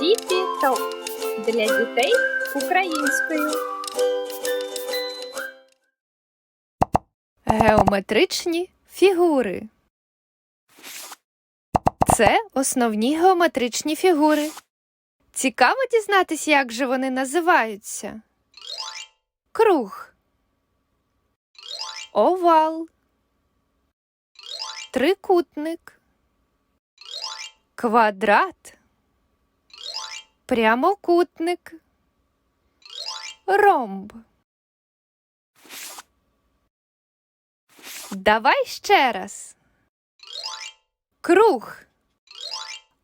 Тіпі Топ для дітей українською. Геометричні фігури. Це основні геометричні фігури. Цікаво дізнатись, як же вони називаються. Круг. Овал. Трикутник. Квадрат. Прямокутник. Ромб. Давай ще раз. Круг.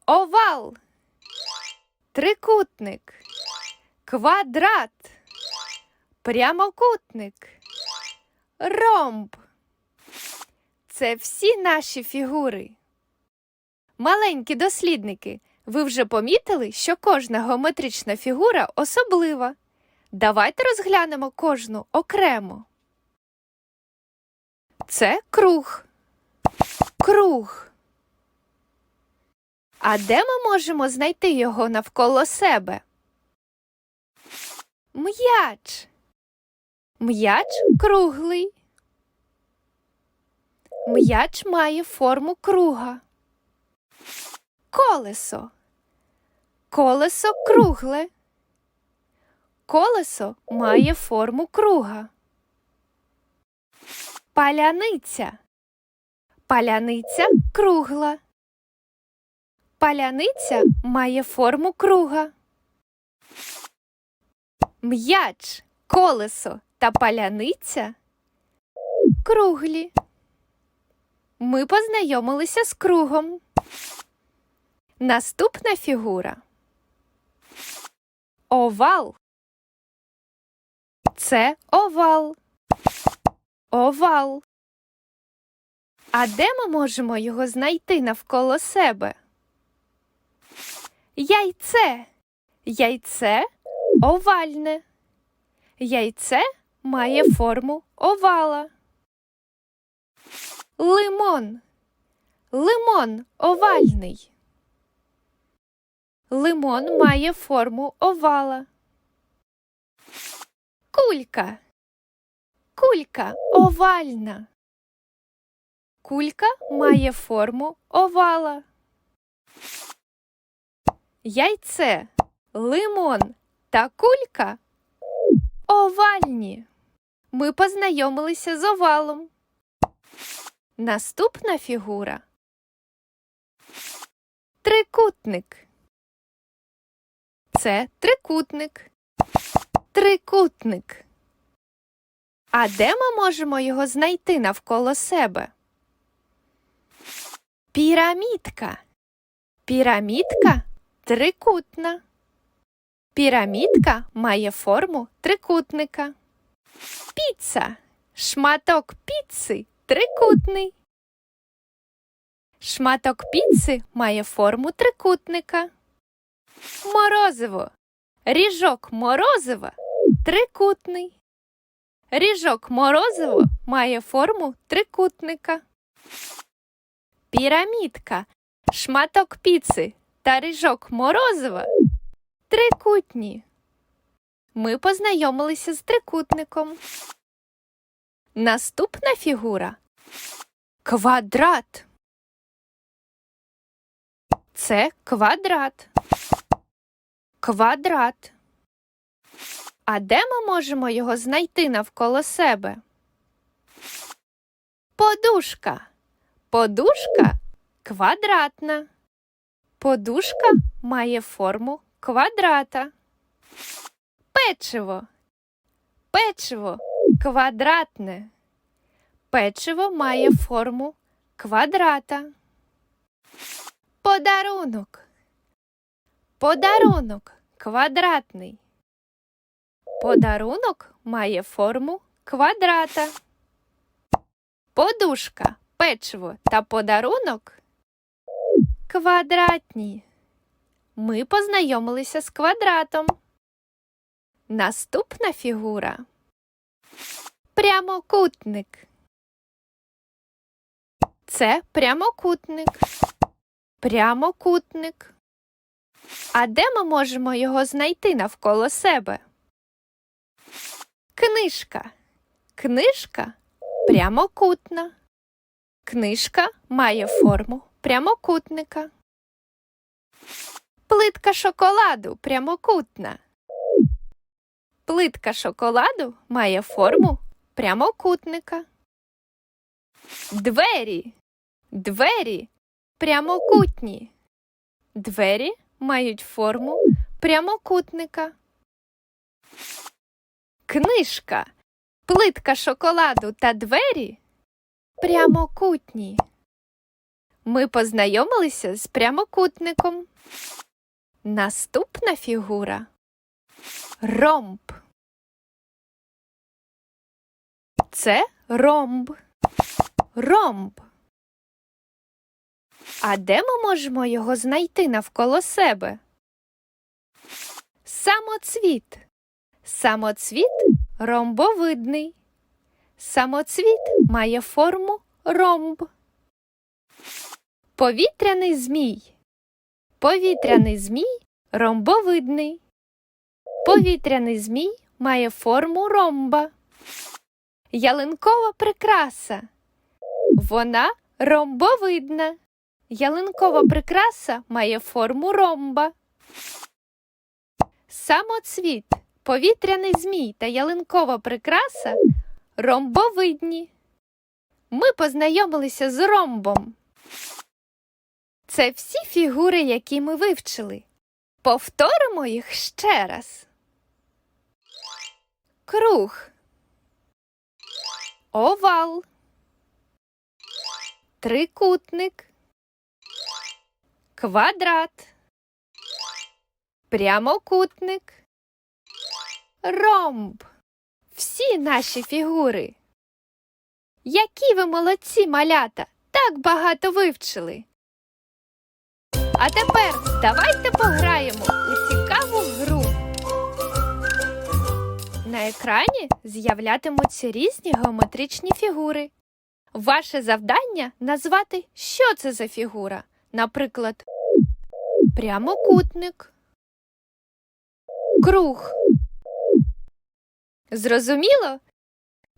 Овал. Трикутник. Квадрат. Прямокутник. Ромб. Це всі наші фігури. Маленькі дослідники, ви вже помітили, що кожна геометрична фігура особлива. Давайте розглянемо кожну окремо. Це круг. Круг. А де ми можемо знайти його навколо себе? М'яч. М'яч круглий. М'яч має форму круга. Колесо. Колесо кругле. Колесо має форму круга. Паляниця. Паляниця кругла. Паляниця має форму круга. М'яч, колесо та паляниця круглі. Ми познайомилися з кругом. Наступна фігура. Овал. Це овал. Овал. А де ми можемо його знайти навколо себе? Яйце. Яйце овальне. Яйце має форму овала. Лимон. Лимон овальний. Лимон має форму овала. Кулька. Кулька овальна. Кулька має форму овала. Яйце, лимон та кулька овальні. Ми познайомилися з овалом. Наступна фігура. Трикутник. Це трикутник. Трикутник. А де ми можемо його знайти навколо себе? Пірамідка. Пірамідка трикутна. Пірамідка має форму трикутника. Піца. Шматок піци трикутний. Шматок піци має форму трикутника. Морозиво. Ріжок морозива трикутний. Ріжок морозиво має форму трикутника. Пірамідка, шматок піци та ріжок морозива трикутні. Ми познайомилися з трикутником. Наступна фігура квадрат. Це квадрат. Квадрат. А де ми можемо його знайти навколо себе? Подушка. Подушка квадратна. Подушка має форму квадрата. Печиво. Печиво квадратне. Печиво має форму квадрата. Подарунок. Подарунок квадратний. Подарунок має форму квадрата. Подушка, печиво та подарунок квадратні. Ми познайомилися з квадратом. Наступна фігура прямокутник. Це прямокутник. Прямокутник. А де ми можемо його знайти навколо себе? Книжка. Книжка прямокутна. Книжка має форму прямокутника. Плитка шоколаду прямокутна. Плитка шоколаду має форму прямокутника. Двері. Двері прямокутні. Двері мають форму прямокутника. Книжка, плитка шоколаду та двері прямокутні. Ми познайомилися з прямокутником. Наступна фігура ромб. Це ромб. Ромб. А де ми можемо його знайти навколо себе? Самоцвіт. Самоцвіт ромбовидний. Самоцвіт має форму ромб. Повітряний змій. Повітряний змій ромбовидний. Повітряний змій має форму ромба. Ялинкова прикраса. Вона ромбовидна. Ялинкова прикраса має форму ромба. Самоцвіт, повітряний змій та ялинкова прикраса ромбовидні. Ми познайомилися з ромбом. Це всі фігури, які ми вивчили. Повторимо їх ще раз. Круг. Овал. Трикутник. Квадрат. Прямокутник. Ромб. Всі наші фігури. Які ви молодці, малята! Так багато вивчили. А тепер давайте пограємо у цікаву гру. На екрані з'являтимуться різні геометричні фігури. Ваше завдання назвати, що це за фігура. Наприклад, прямокутник, круг. Зрозуміло?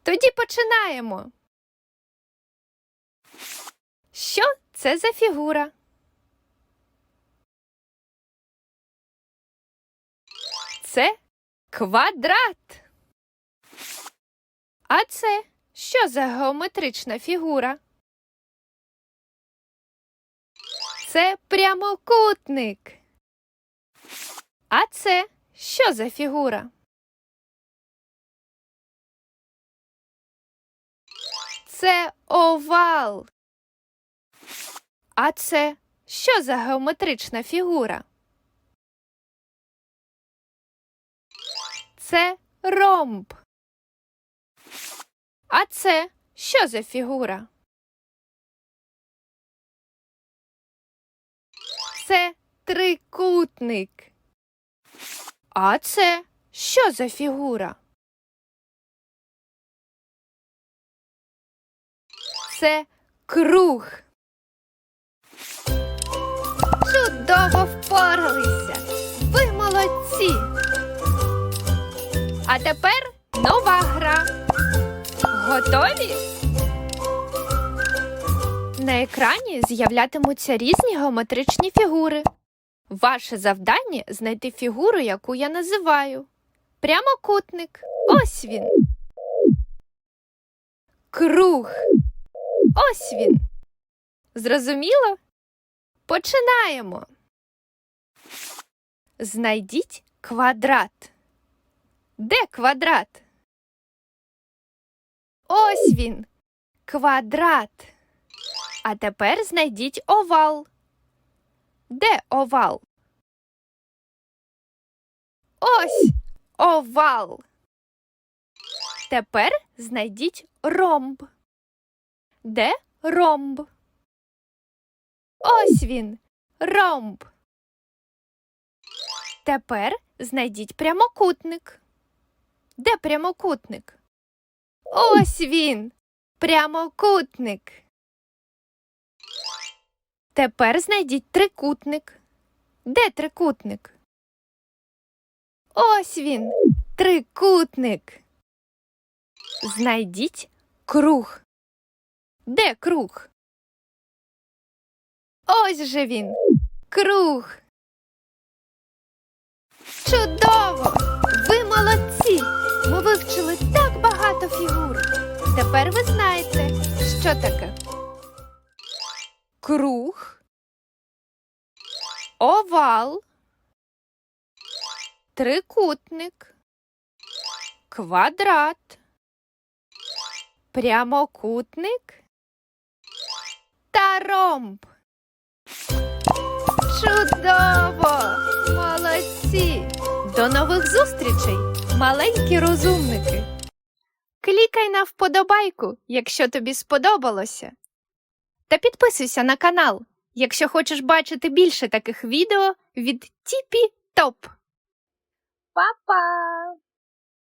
Тоді починаємо. Що це за фігура? Це квадрат. А це що за геометрична фігура? Це прямокутник. А це що за фігура? Це овал. А це що за геометрична фігура? Це ромб. А це що за фігура? Це трикутник. А це що за фігура? Це круг. Чудово впоралися. Ви молодці. А тепер нова гра. Готові? На екрані з'являтимуться різні геометричні фігури. Ваше завдання знайти фігуру, яку я називаю. Прямокутник. Ось він. Круг. Ось він. Зрозуміло? Починаємо. Знайдіть квадрат. Де квадрат? Ось він. Квадрат. А тепер знайдіть овал. Де овал? Ось овал. Тепер знайдіть ромб. Де ромб? Ось він. Ромб. Тепер знайдіть прямокутник. Де прямокутник? Ось він. Прямокутник. Тепер знайдіть трикутник. Де трикутник? Ось він, трикутник. Знайдіть круг. Де круг? Ось же він, круг. Чудово! Ви молодці! Ми вивчили так багато фігур. Тепер ви знаєте, що таке круг, овал, трикутник, квадрат, прямокутник та ромб. Чудово! Молодці! До нових зустрічей, маленькі розумники! Клікай на вподобайку, якщо тобі сподобалося. Та підписуйся на канал, якщо хочеш бачити більше таких відео від Тіпі Топ. Па-па!